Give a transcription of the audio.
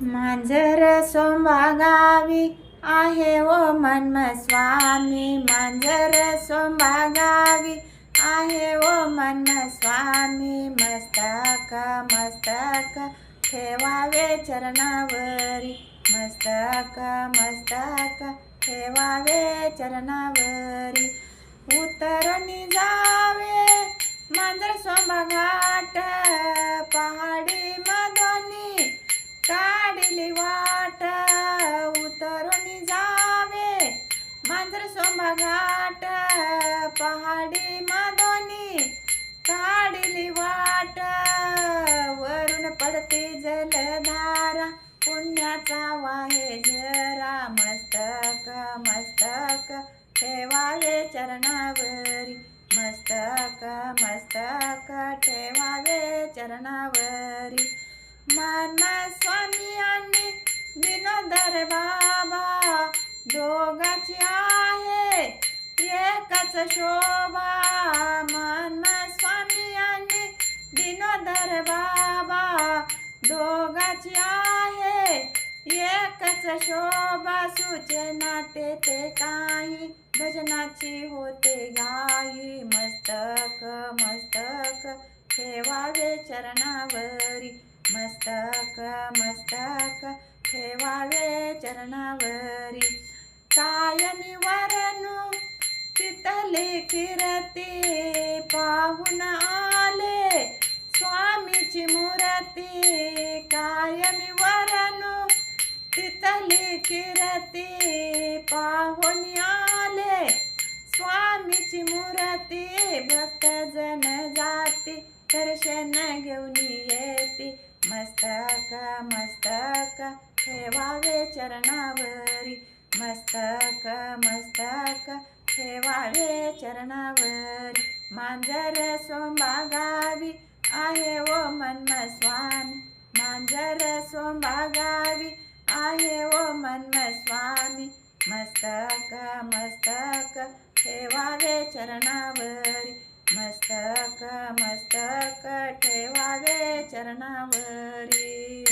मांजर सोंबागावी आहे ओ मन्म स्वामी मांजर सोंबागावी आहे ओ मन्म स्वामी मस्तक मस्तक ठेवावे चरणावरी. मस्तक मस्तक ठेवावे चरणावरी. उतरणी जा घाट पहाडी माधोनी काढली वाट. वरून पडते जलधारा पुण्याचा वाहे झरा मस्तक मस्तक. ठेवावे चरणावरी मस्तक मस्तक. ठेवावे चरणावरी. मान स्वामी आणि विनोदर बाबा दोघाची एकच शोभा मन स्वामी आणि दिनोदर बाबा. दोघाची आहे एकच शोभा. सूचना ते ते काही भजनाची होते गाई. मस्तक मस्तक ठेवावे चरणावरी. मस्तक मस्तक ठेवावे चरणावरी. कायमी वा तिथले किरती पाहून आले स्वामीची मूर्ती. कायमी वरनु तिथली किरती पाहून आले स्वामीची मूर्ती. भक्त जन जाती दर्शन घेऊन येती. मस्तक मस्तक ठेवावे चरणावरी. मस्तक मस्तक ठेवावे चरणावर. मांजर सोंबागावी आहे ओ मन्म मांजर सोंबा गावी आहे ओ मन्मस्वामी मस्तक मस्तक ठेवावे चरणावरी. मस्तक मस्तक ठेवावे चरणावरी.